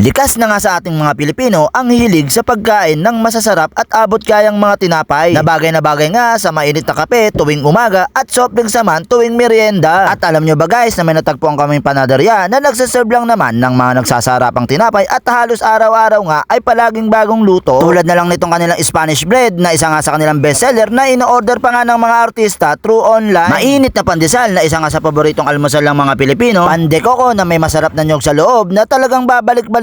Likas na nga sa ating mga Pilipino ang hilig sa pagkain ng masasarap at abot kayang mga tinapay na bagay na bagay nga sa mainit na kape tuwing umaga at soft drinks naman tuwing merienda. At alam nyo ba guys na may natagpuan kaming panaderya na nagsaserve lang naman ng mga nagsasarapang tinapay at halos araw-araw nga ay palaging bagong luto. Tulad na lang nitong kanilang Spanish bread na isa nga sa kanilang bestseller na ino-order pa nga ng mga artista through online. Mainit na pandesal na isa nga sa paboritong almusal ng mga Pilipino. Pande Coco na may masarap na nyog sa loob na talagang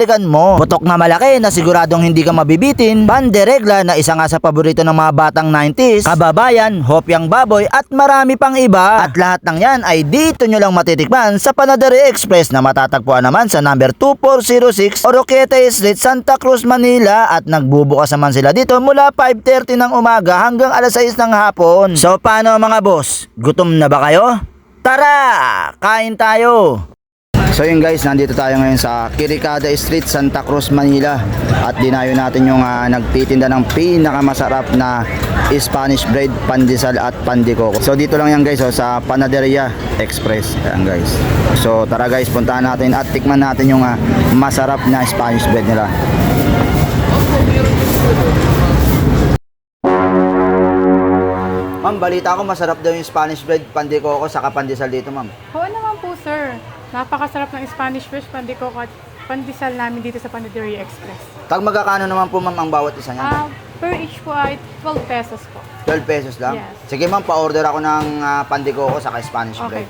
babalik-balikan mo. Butok na malaki na siguradong hindi ka mabibitin. Pande Regla na isa nga sa paborito ng mga batang 90s. Kababayan, hopyang baboy at marami pang iba. At lahat ng yan ay dito nyo lang matitikman sa Panaderia Express na matatagpuan naman sa number 2406 Oroqueta Street, Santa Cruz, Manila. At nagbubukas naman sila dito mula 5.30 ng umaga hanggang alas 6 ng hapon. So paano mga boss? Gutom na ba kayo? Tara! Kain tayo! So yun guys, nandito tayo ngayon sa Kirikada Street, Santa Cruz, Manila. At dinayo natin yung ah, nagtitinda ng pinakamasarap na Spanish bread, pandesal at pandikoko. So dito lang yan guys, oh, sa Panaderia Express. Ayan guys. So tara guys, puntahan natin at tikman natin yung ah, masarap na Spanish bread nila. Ma'am, balita ko masarap daw yung Spanish bread, pandikoko, saka pandesal dito ma'am. Oo naman po, sir. Napakasarap ng Spanish fish pandiko pandesal namin dito sa Panaderia Express. Tag magkakano naman po ma'am ang bawat isa niyan? Ah, per each po ay 12 pesos po. 12 pesos lang? Yes. Sige ma'am, pa-order ako ng uh, pandikoko sa Spanish Okay. bread.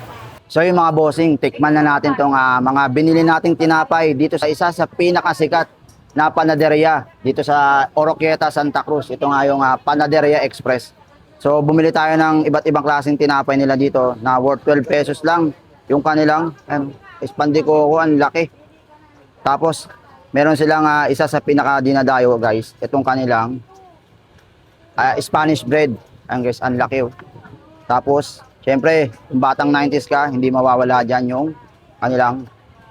So yung mga bossing, tikman na natin tong ah, mga binili nating tinapay dito sa isa sa pinakasikat na panaderia dito sa Oroquieta, Santa Cruz. Ito nga yung ah, Panaderia Express. So bumili tayo ng iba't ibang klaseng tinapay nila dito na worth 12 pesos lang. Yung kanilang um, pandikoko, ang laki. Tapos meron silang ah, isa sa pinaka dinadayo guys, itong kanilang ah, Spanish bread. Ang guys, ang laki oh. Tapos, syempre, kung batang 90s ka, hindi mawawala dyan yung kanilang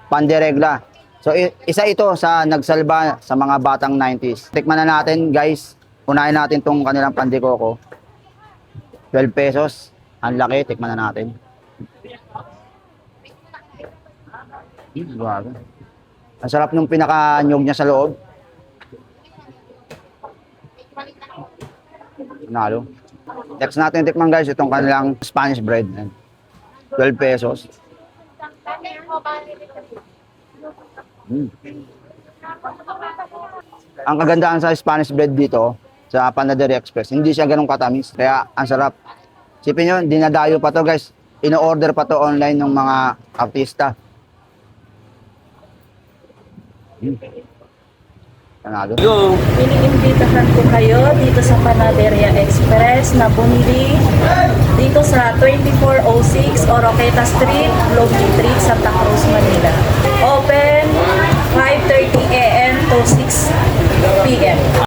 panderegla. So, isa ito sa nagsalba sa mga batang 90s. Tikman na natin, guys. Unahin natin tong kanilang pandikoko. 12 pesos. Ang laki, tikman na natin. Grabe. Ang sarap nung pinaka-nyog niya sa loob. Nalo. Next natin tikman guys, itong kanilang Spanish bread. Ayan. 12 pesos. Mm. Ang kagandahan sa Spanish bread dito, sa Panaderia Express, hindi siya ganun katamis. Kaya ang sarap. Sipin nyo, dinadayo pa to guys. Ino-order pa to online ng mga artista. Hmm. Panalo. Go! Iniimbitahan ko kayo dito sa Panaderia Express na bumili dito sa 2406 Oroqueta Street, Globe Street, Santa Cruz, Manila. Open 5.30 a.m. to 6 p.m.